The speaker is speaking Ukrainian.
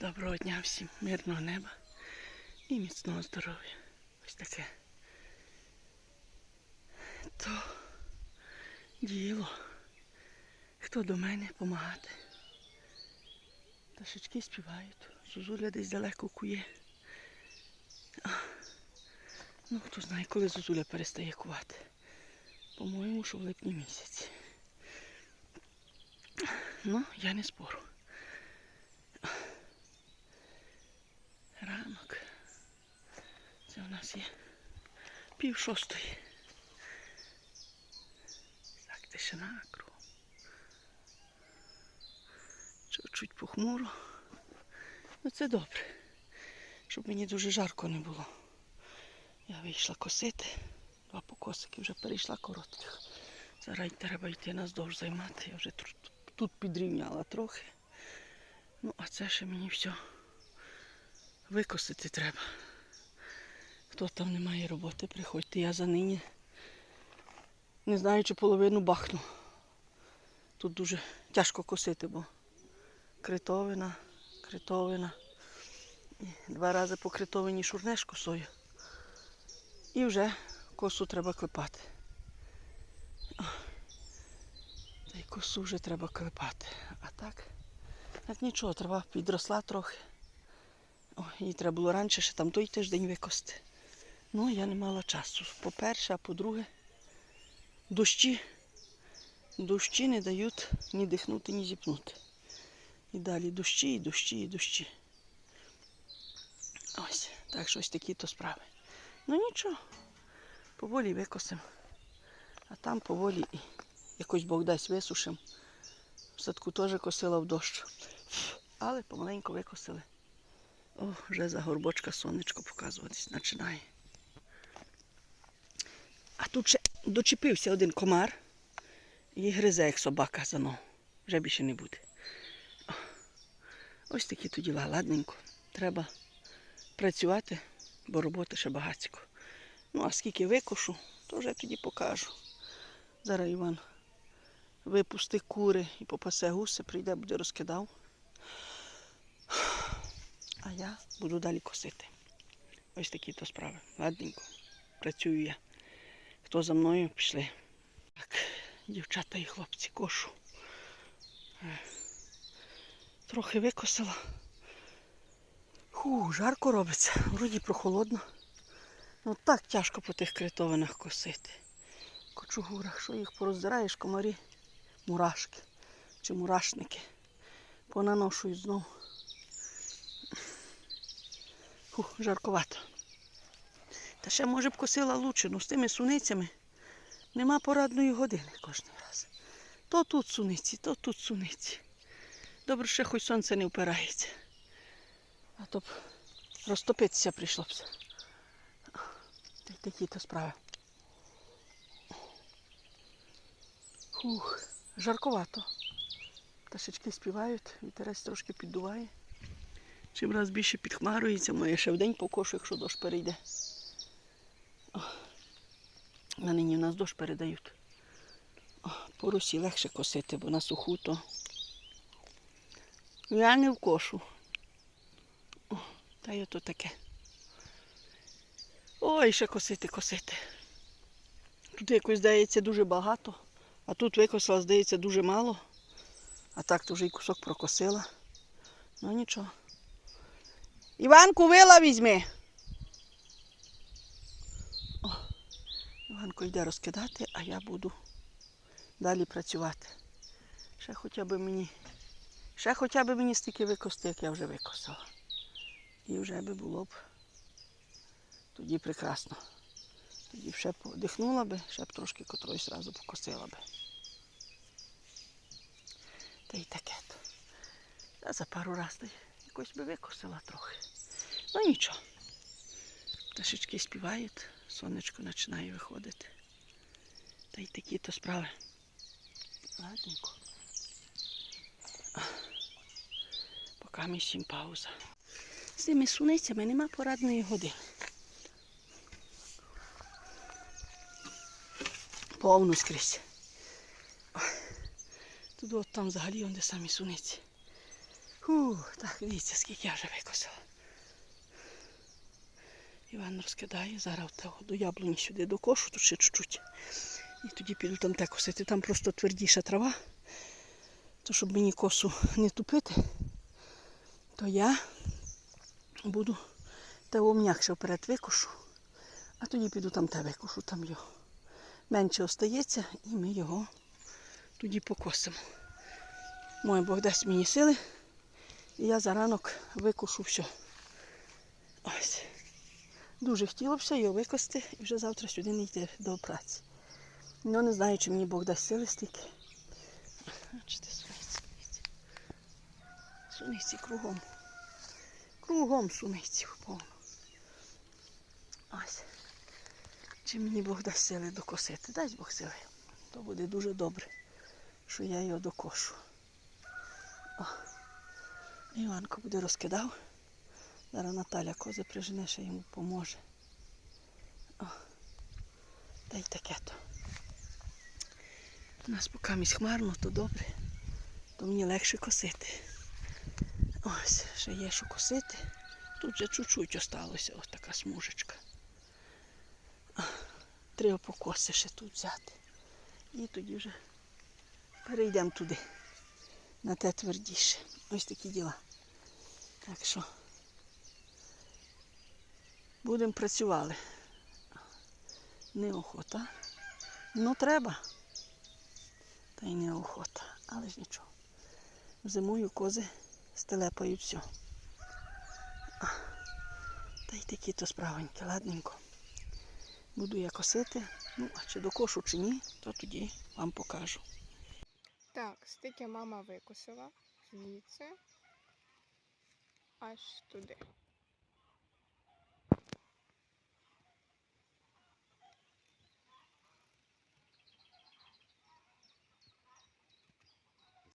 Доброго дня всім, мирного неба і міцного здоров'я. Ось таке. То діло. Хто до мене допомагати? Пташечки співають. Зозуля десь далеко кує. Ну, хто знає, коли Зозуля перестає кувати. По-моєму, що в липні місяці. Ну, я не спору. Ранок. Це у нас є пів шостої. Так, тишина кругом. Чуть-чуть похмуро. Ну це добре. Щоб мені дуже жарко не було. Я вийшла косити. Два покосики вже перейшла коротких. Зараз треба йти наздовж займати. Я вже тут, підрівняла трохи. Ну, а це ще мені все викосити треба. Хто там не має роботи, приходьте. Я за нині не знаю, чи половину бахну. Тут дуже тяжко косити, бо критовина, критовина. Два рази по критовині шурнеш косою. І вже косу треба клепати. Та й косу вже треба клепати. А так, так нічого, трава підросла трохи. О, її треба було раніше ще там той тиждень викости. Ну, я не мала часу. По-перше, а по-друге, дощі, дощі не дають ні дихнути, ні зіпнути. І далі дощі, і дощі, і дощі. Ось, так що ось такі то справи. Ну нічого, поволі викосимо. А там поволі і якось Бог дасть висушимо. В садку теж косила в дощ. Але помаленьку викосили. О, вже за горбочка сонечко показуватись починає. А тут ще дочепився один комар і гризе, як собака за ногу. Вже більше не буде. Ось такі то діла, ладненько. Треба працювати, бо роботи ще багатько. Ну, а скільки викошу, то вже тоді покажу. Зараз Іван випусти кури і попасе гуси, прийде, буде розкидав. А я буду далі косити. Ось такі то справи. Ладненько. Працюю я. Хто за мною пішли? Так, дівчата і хлопці кошу. Е, Трохи викосила. Ху, жарко робиться. Вроді прохолодно. Ну так тяжко по тих критовинах косити. Кочугурах, що їх пороздираєш, комарі, мурашки чи мурашники. Понаношують знову. Фух, жарковато. Та ще, може б косила лучину з тими суницями. Нема порадної години кожен раз. То тут суниці, то тут суниці. Добре, ще хоч сонце не впирається. А то б розтопитися прийшло б. Такі то справи. Фух, жарковато. Пташечки співають, вітерець трошки піддуває. Чим раз більше підхмарується, моє ще вдень покошу, якщо дощ перейде. На нині в нас дощ передають. О, по русі легше косити, бо на суху то. Я не в кошу. О, та й ото таке. Ой, ще косити, косити. Тут якось здається дуже багато, а тут викосила, здається, дуже мало. А так то вже і кусок прокосила. Ну нічого. Іванку вила візьми. Іванко йде розкидати, а я буду далі працювати. Ще хоча б мені, ще хоча б мені стільки викости, як я вже викосила. І вже би було б тоді прекрасно. Тоді б ще подихнула би, ще б трошки котрось разу покосила би. Та й таке то. Та за пару разів якось би викосила трохи. Ну нічого. Пташечки співають, сонечко починає виходити. Та й такі то справи. Ладненько. Поки ми всім пауза. З цими суницями нема порадної години. Повно скрізь. Тут от там взагалі он де самі суниці. Фух, так, дивіться, скільки я вже викосила. Іван розкидає, зараз до яблуні сюди до кошу, тут ще чуть-чуть. І тоді піду там те косити. Там просто твердіша трава. То щоб мені косу не тупити, то я буду того м'якше вперед викошу, а тоді піду там те викошу, там його менше остається, і ми його тоді покосимо. Мой Бог дасть мені сили, і я за ранок викошу все. Ось. Дуже хотілося його викости і вже завтра сюди не йти до праці. Ну не знаю, чи мені Бог дасть сили стільки. Бачите, суниці. Суниці кругом. Кругом суниці повно. Ось. Чи мені Бог дасть сили докосити? Дасть Бог сили. То буде дуже добре, що я його докошу. О. Іванко буде розкидав. Зараз Наталя кози прижене, ще йому поможе. О. Та й таке то. У нас поки місь хмарно, то добре, то мені легше косити. Ось, ще є що косити. Тут вже чуть-чуть осталося, ось така смужечка. Треба покоси ще тут взяти. І тоді вже перейдемо туди, на те твердіше. Ось такі діла. Так що будемо працювали. Неохота. Ну треба. Та й неохота. Але ж нічого. Зимою кози стелепають все. А, Та й такі то справенькі, ладненько. Буду я косити. Ну, а чи докошу, чи ні, то тоді вам покажу. Так, стики мама викосила звідси аж туди.